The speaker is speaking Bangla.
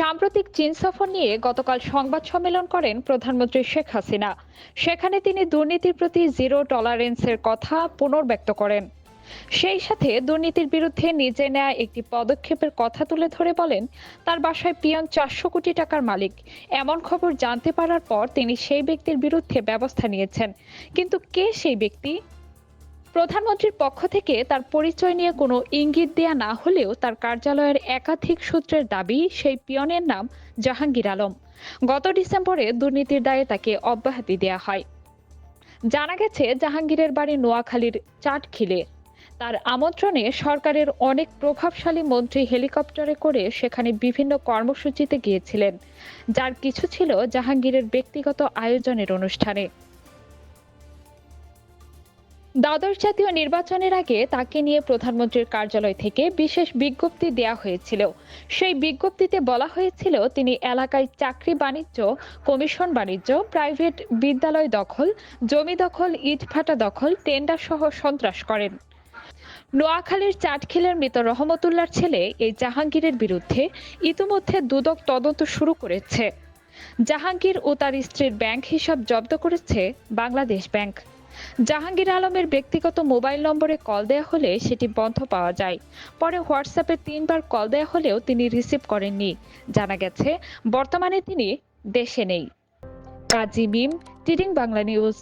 আন্তর্জাতিক চীন সফর নিয়ে গতকাল সংবাদ সম্মেলন করেন প্রধানমন্ত্রী শেখ হাসিনা। সেখানে তিনি দুর্নীতির প্রতি জিরো টলারেন্সের কথা পুনর্ব্যক্ত করেন। সেই সাথে দুর্নীতির বিরুদ্ধে নিজে নেয়া একটি পদক্ষেপের কথা তুলে ধরে বলেন, তার বাসায় পিয়ন চারশো কোটি টাকার মালিক। এমন খবর জানতে পারার পর তিনি সেই ব্যক্তির বিরুদ্ধে ব্যবস্থা নিয়েছেন। কিন্তু কে সেই ব্যক্তি? প্রধানমন্ত্রীর পক্ষ থেকে তার পরিচয় নিয়ে কোনো ইঙ্গিত দেয়া না হলেও তার কার্যালয়ের একাধিক সূত্রের দাবি, সেই পিয়নের নাম জাহাঙ্গীর আলম। গত ডিসেম্বরে দুর্নীতির দায়ে তাকে অব্যাহতি দেয়া হয়। জানা গেছে, জাহাঙ্গীরের বাড়ি নোয়াখালীর চাটখিলে। তার আমন্ত্রণে সরকারের অনেক প্রভাবশালী মন্ত্রী হেলিকপ্টারে করে সেখানে বিভিন্ন কর্মসূচিতে গিয়েছিলেন, যার কিছু ছিল জাহাঙ্গীরের ব্যক্তিগত আয়োজনের অনুষ্ঠানে। দ্বাদশ জাতীয় নির্বাচনের আগে তাকে নিয়ে প্রধানমন্ত্রীর কার্যালয় থেকে বিশেষ বিজ্ঞপ্তি দেয়া হয়েছিল। সেই বিজ্ঞপ্তিতে বলা হয়েছিল, তিনি এলাকায় চাকরি বাণিজ্য, কমিশন বাণিজ্য, প্রাইভেট বিদ্যালয় দখল, জমি দখল, ইটভাটা দখল, টেন্ডার সহ সন্ত্রাস করেন। নোয়াখালীর চাটখিলের মৃত রহমতুল্লার ছেলে এই জাহাঙ্গীরের বিরুদ্ধে ইতিমধ্যে দুদক তদন্ত শুরু করেছে। জাহাঙ্গীর ও তার স্ত্রীর ব্যাংক হিসাব জব্দ করেছে বাংলাদেশ ব্যাংক। জাহাঙ্গীর আলমের ব্যক্তিগত মোবাইল নম্বরে কল দেয়া হলে সেটি বন্ধ পাওয়া যায়। পরে হোয়াটসঅ্যাপে তিনবার কল দেয়া হলেও তিনি রিসিভ করেননি। জানা গেছে, বর্তমানে তিনি দেশে নেই। কাজী মিম, টিডিং বাংলা নিউজ।